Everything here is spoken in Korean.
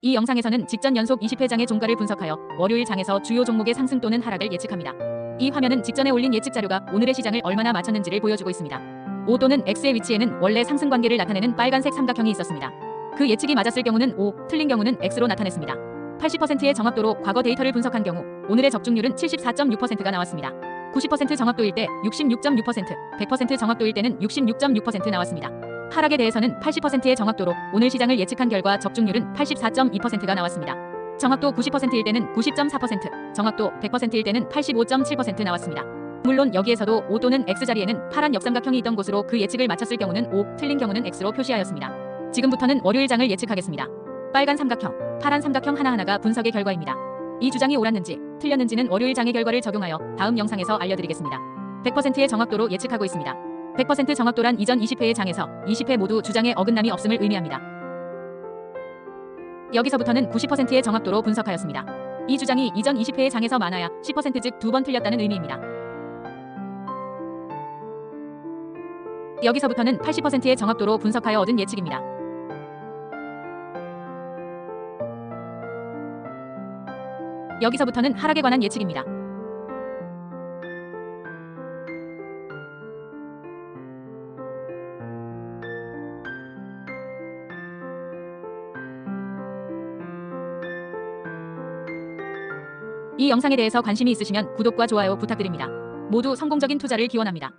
이 영상에서는 직전 연속 20회장의 종가를 분석하여 월요일 장에서 주요 종목의 상승 또는 하락을 예측합니다. 이 화면은 직전에 올린 예측 자료가 오늘의 시장을 얼마나 맞췄는지를 보여주고 있습니다. O 또는 X의 위치에는 원래 상승 관계를 나타내는 빨간색 삼각형이 있었습니다. 그 예측이 맞았을 경우는 O, 틀린 경우는 X로 나타냈습니다. 80%의 정확도로 과거 데이터를 분석한 경우 오늘의 적중률은 74.6%가 나왔습니다. 90% 정확도일 때 66.6%, 100% 정확도일 때는 66.6% 나왔습니다. 하락에 대해서는 80%의 정확도로 오늘 시장을 예측한 결과 적중률은 84.2%가 나왔습니다. 정확도 90%일 때는 90.4%, 정확도 100%일 때는 85.7% 나왔습니다. 물론 여기에서도 O 또는 X 자리에는 파란 역삼각형이 있던 곳으로 그 예측을 맞췄을 경우는 O, 틀린 경우는 X로 표시하였습니다. 지금부터는 월요일 장을 예측하겠습니다. 빨간 삼각형, 파란 삼각형 하나하나가 분석의 결과입니다. 이 주장이 옳았는지 틀렸는지는 월요일 장의 결과를 적용하여 다음 영상에서 알려드리겠습니다. 100%의 정확도로 예측하고 있습니다. 100% 정확도란 이전 20회의 장에서 20회 모두 주장에 어긋남이 없음을 의미합니다. 여기서부터는 90%의 정확도로 분석하였습니다. 이 주장이 이전 20회의 장에서 많아야 10%즉 두 번 틀렸다는 의미입니다. 여기서부터는 80%의 정확도로 분석하여 얻은 예측입니다. 여기서부터는 하락에 관한 예측입니다. 이 영상에 대해서 관심이 있으시면 구독과 좋아요 부탁드립니다. 모두 성공적인 투자를 기원합니다.